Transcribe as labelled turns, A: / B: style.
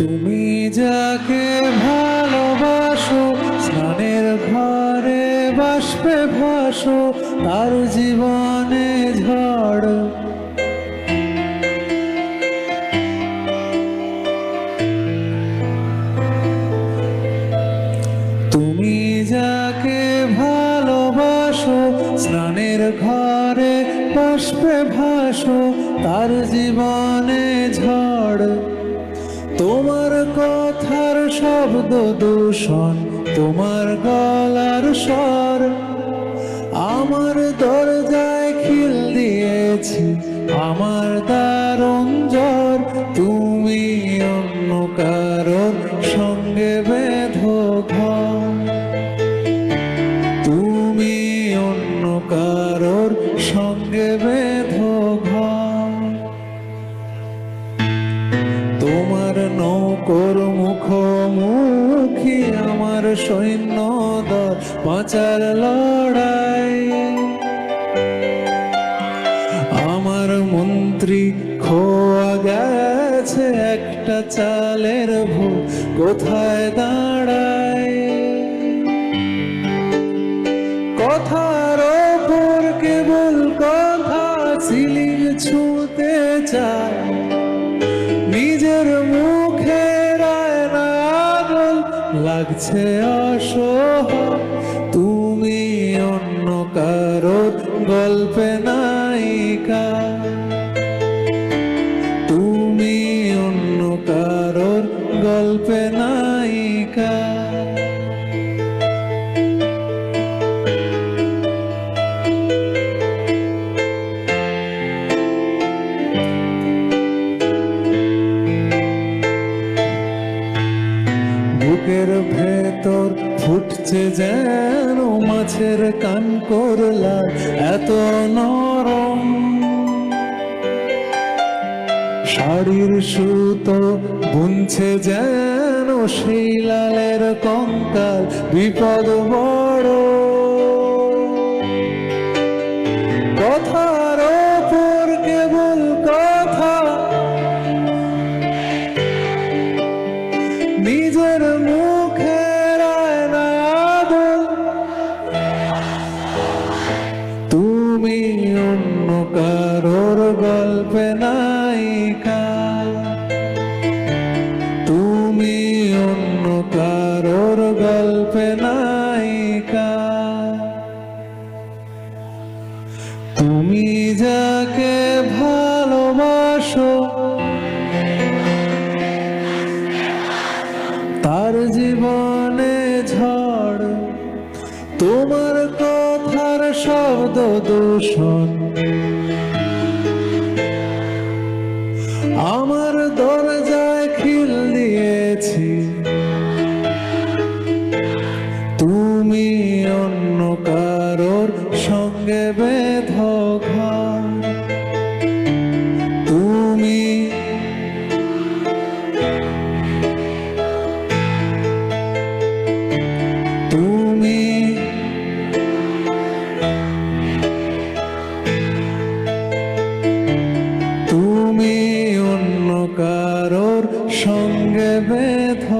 A: তুমি যাকে ভালোবাসো, স্নানের ঘরে বাষ্পে ভাসো, তার জীবনে ঝড়। তুমি যাকে ভালোবাসো, স্নানের ঘরে বাষ্পে ভাসো, তার জীবনে ঝড়। তোমার কথার শব্দ দূষণ, তোমার গলার স্বর। আমার দরজায় খিল দিয়েছি, আমার দারুণ জ্বর। তুমি অন্য কারোর সঙ্গে বেঁধো তুমি অন্য কারোর সঙ্গে বেঁধো ঘর। সৈন্য দল পাচার লড়াই। আমার মন্ত্রী খোয়া গেছে একটা চালের ভুল কোথায় দাঁড়ায়? কথার ওপর কেবল কথা সিলিং ছুঁতে চায়। লাগছে অসহ। তুমি অন্য কারোর গল্পে নায়িকা। তুমি অন্য কারোর গল্পে নায়িকা ফুটছে যেন মাছের কান করলা, এত নরম। শাড়ির সুতো বুনছে যেন সেই লালের কঙ্কাল, বিপদ বড়। তুমি অন্য কারোর তুমি যাকে ভালোবাসো তার জীবনে তোমার কথার শব্দ দূষণ। সঙ্গে বেধ।